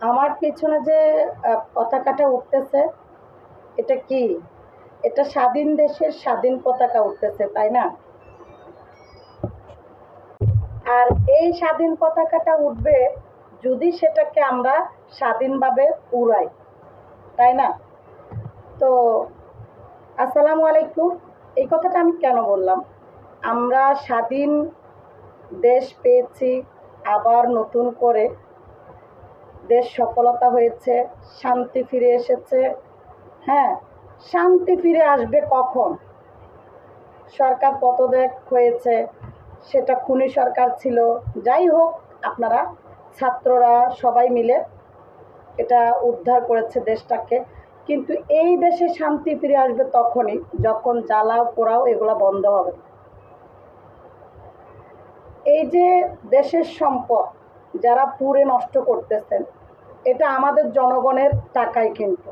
আমার পিছনে যে পতাকাটা উঠতেছে, এটা কি? এটা স্বাধীন দেশের স্বাধীন পতাকা উঠতেছে, তাই না? আর এই স্বাধীন পতাকাটা উঠবে যদি সেটাকে আমরা স্বাধীনভাবে উড়াই, তাই না? তো, আসসালামু আলাইকুম। এই কথাটা আমি কেন বললাম? আমরা স্বাধীন দেশ পেয়েছি, আবার নতুন করে দেশ সফলতা হয়েছে, শান্তি ফিরে এসেছে। হ্যাঁ শান্তি ফিরে আসবে কখন? সরকার পদত্যাগ হয়েছে, সেটা খুনি সরকার ছিল। যাই হোক, আপনারা ছাত্ররা সবাই মিলে এটা উদ্ধার করেছে দেশটাকে। কিন্তু এই দেশে শান্তি ফিরে আসবে তখনই, যখন জ্বালাও পোড়াও এগুলো বন্ধ হবে। এই যে দেশের সম্পদ যারা পুড়ে নষ্ট করতেছেন, এটা আমাদের জনগণের টাকায় কিন্তু।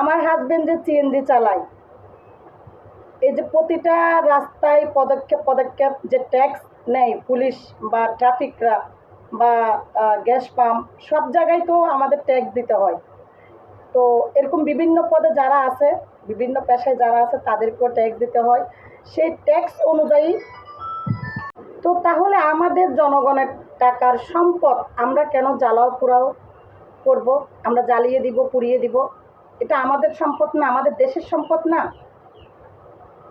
আমার হাজবেন্ড যে সিএনজি চালায়, এই যে প্রতিটা রাস্তায় পদক্ষেপ পদক্ষেপ যে ট্যাক্স নেয় পুলিশ বা ট্রাফিকরা বা গ্যাস পাম্প সব জায়গায় তো আমাদের ট্যাক্স দিতে হয়। তো এরকম বিভিন্ন পদে যারা আছে, বিভিন্ন পেশায় যারা আছে, তাদেরকেও ট্যাক্স দিতে হয়। সেই ট্যাক্স অনুযায়ী তো তাহলে আমাদের জনগণের টাকার সম্পদ আমরা কেন জ্বালাও পোড়াও করব? আমরা জ্বালিয়ে দিব, পুড়িয়ে দিব? এটা আমাদের সম্পদ না, আমাদের দেশের সম্পদ না।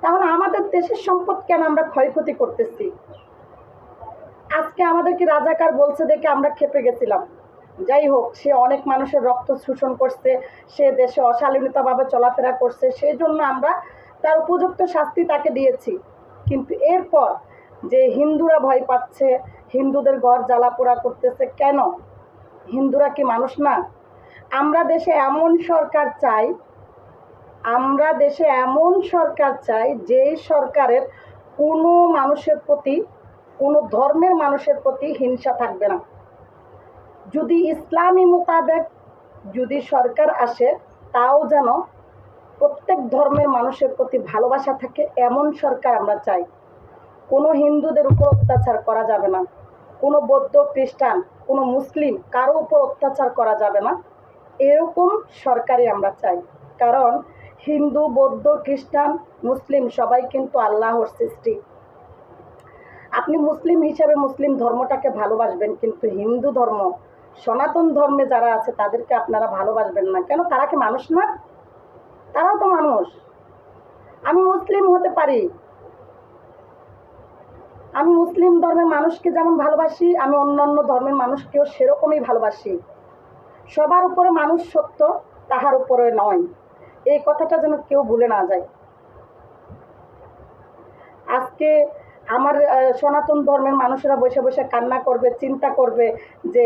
তাহলে আমাদের দেশের সম্পদ কেন আমরা ক্ষয়ক্ষতি করতেছি? আজকে আমাদেরকে রাজাকার বলছে দেখে আমরা খেপে গেছিলাম। যাই হোক, সে অনেক মানুষের রক্ত শোষণ করছে, সে দেশে অশালীনতাভাবে চলাফেরা করছে, সেই জন্য আমরা তার উপযুক্ত শাস্তি তাকে দিয়েছি। কিন্তু এরপর যে হিন্দুরা ভয় পাচ্ছে, হিন্দুদের ঘর জ্বালাপোড়া করতেছে কেন? হিন্দুরা কি মানুষ না? আমরা দেশে এমন সরকার চাই, আমরা দেশে এমন সরকার চাই যে সরকারের কোনো মানুষের প্রতি, কোনো ধর্মের মানুষের প্রতি হিংসা থাকবে না। যদি ইসলামী মোতাবেক যদি সরকার আসে, তাও যেন প্রত্যেক ধর্মের মানুষের প্রতি ভালোবাসা থাকে, এমন সরকার আমরা চাই। কোনো হিন্দুদের উপর অত্যাচার করা যাবে না। কোনো বৌদ্ধ খ্রিস্টান, কোনো মুসলিম, কারও উপর অত্যাচার করা যাবে না। এরকম সরকারই আমরা চাই। কারণ হিন্দু, বৌদ্ধ, খ্রিস্টান, মুসলিম সবাই কিন্তু আল্লাহর সৃষ্টি। আপনি মুসলিম হিসাবে মুসলিম ধর্মটাকে ভালোবাসবেন কিন্তু হিন্দু ধর্ম, সনাতন ধর্মে যারা আছে তাদেরকে আপনারা ভালোবাসবেন না। কেন? তারা কি মানুষ না? তারাও তো মানুষ। আমি মুসলিম হতে পারি আমি মুসলিম ধর্মের মানুষকে যেমন ভালোবাসি, আমি অন্যান্য ধর্মের মানুষকেও সেরকমই ভালোবাসি। সবার উপরে মানুষ সত্য, তাহার উপরে নয়। এই কথাটা যেন কেউ ভুলে না যায়। আজকে আমার সনাতন ধর্মের মানুষেরা বসে বসে কান্না করবে, চিন্তা করবে যে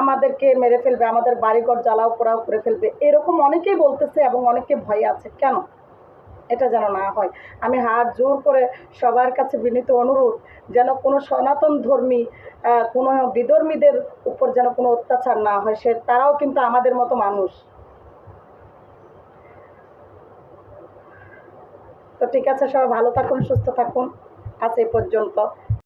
আমাদেরকে মেরে ফেলবে, আমাদের বাড়িঘর জ্বালাও পোড়াও করে ফেলবে। এরকম অনেকেই বলতেছে এবং অনেকে ভয় আছে। কেন? এটা যেন না হয়। আমি হাত জোর করে সবার কাছে বিনীত অনুরোধ, যেন কোনো সনাতন ধর্মী কোনো বিধর্মীদের উপর যেন কোনো অত্যাচার না হয়, সে তারাও কিন্তু আমাদের মতো মানুষ। তো ঠিক আছে, সবাই ভালো থাকুন, সুস্থ থাকুন। আজ এ পর্যন্ত।